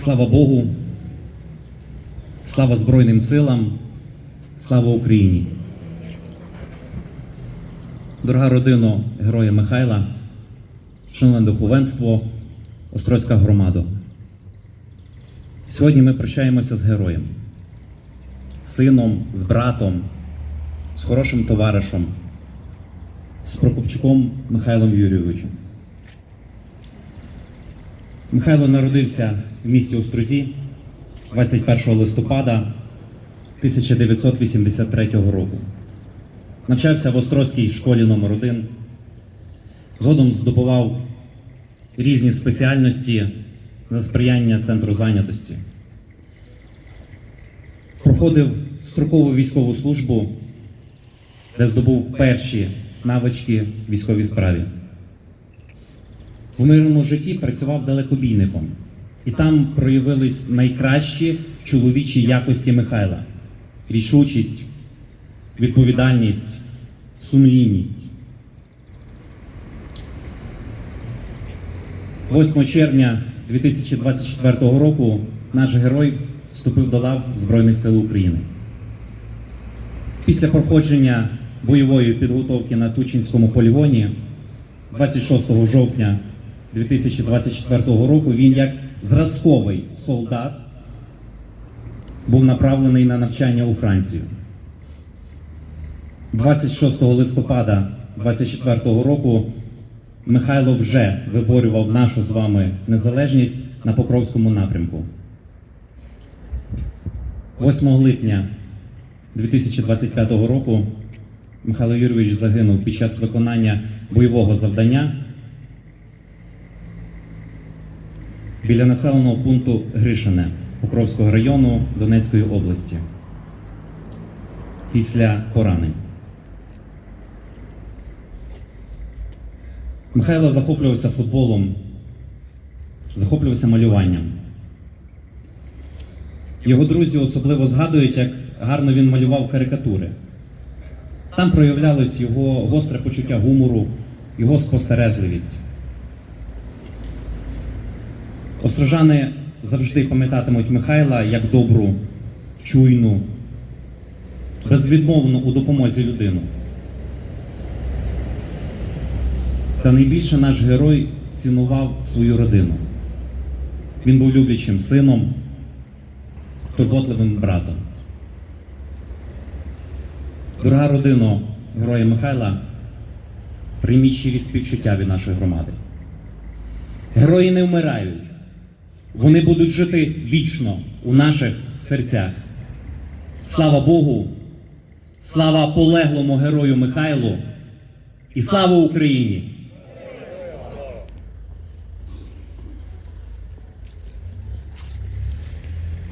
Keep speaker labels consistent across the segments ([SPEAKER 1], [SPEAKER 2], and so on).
[SPEAKER 1] Слава Богу, слава Збройним силам, слава Україні. Дорога родино Героя Михайла, шановне духовенство, Острозька громада. Сьогодні ми прощаємося з героєм, сином, з братом, з хорошим товаришем, з Прокопчуком Михайлом Юрійовичем. Михайло народився в місті Острозі 21 листопада 1983 року. Навчався в Острозькій школі номер 1 Згодом здобував різні спеціальності за сприяння центру зайнятості. Проходив строкову військову службу, де здобув перші навички військовій справі. В мирному житті працював далекобійником, і там проявились найкращі чоловічі якості Михайла: рішучість, відповідальність, сумлінність. 8 червня 2024 року наш герой вступив до лав Збройних сил України. Після проходження бойової підготовки на Тучинському полігоні 26 жовтня 2024 року він як зразковий солдат був направлений на навчання у Францію. 26 листопада 2024 року Михайло вже виборював нашу з вами незалежність на Покровському напрямку. 8 липня 2025 року Михайло Юрійович загинув під час виконання бойового завдання біля населеного пункту Гришине Покровського району Донецької області після поранень. Михайло захоплювався футболом, захоплювався малюванням. Його друзі особливо згадують, як гарно він малював карикатури. Там проявлялось його гостре почуття гумору, його спостережливість. Острожани завжди пам'ятатимуть Михайла як добру, чуйну, безвідмовну у допомозі людину. Та найбільше наш герой цінував свою родину. Він був люблячим сином, турботливим братом. Дорога родино героя Михайла, прийміть щирі співчуття від нашої громади. Герої не вмирають, вони будуть жити вічно у наших серцях. Слава Богу, слава полеглому герою Михайлу і слава Україні!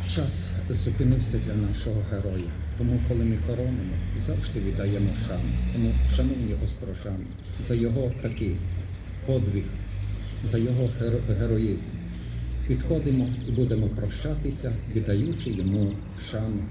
[SPEAKER 2] Час зупинився для нашого героя. Тому, коли ми хоронимо, завжди віддаємо шану. Тому, шановні острожани, за його такий подвиг, за його геро- героїзм. Підходимо і будемо прощатися, віддаючи йому шану.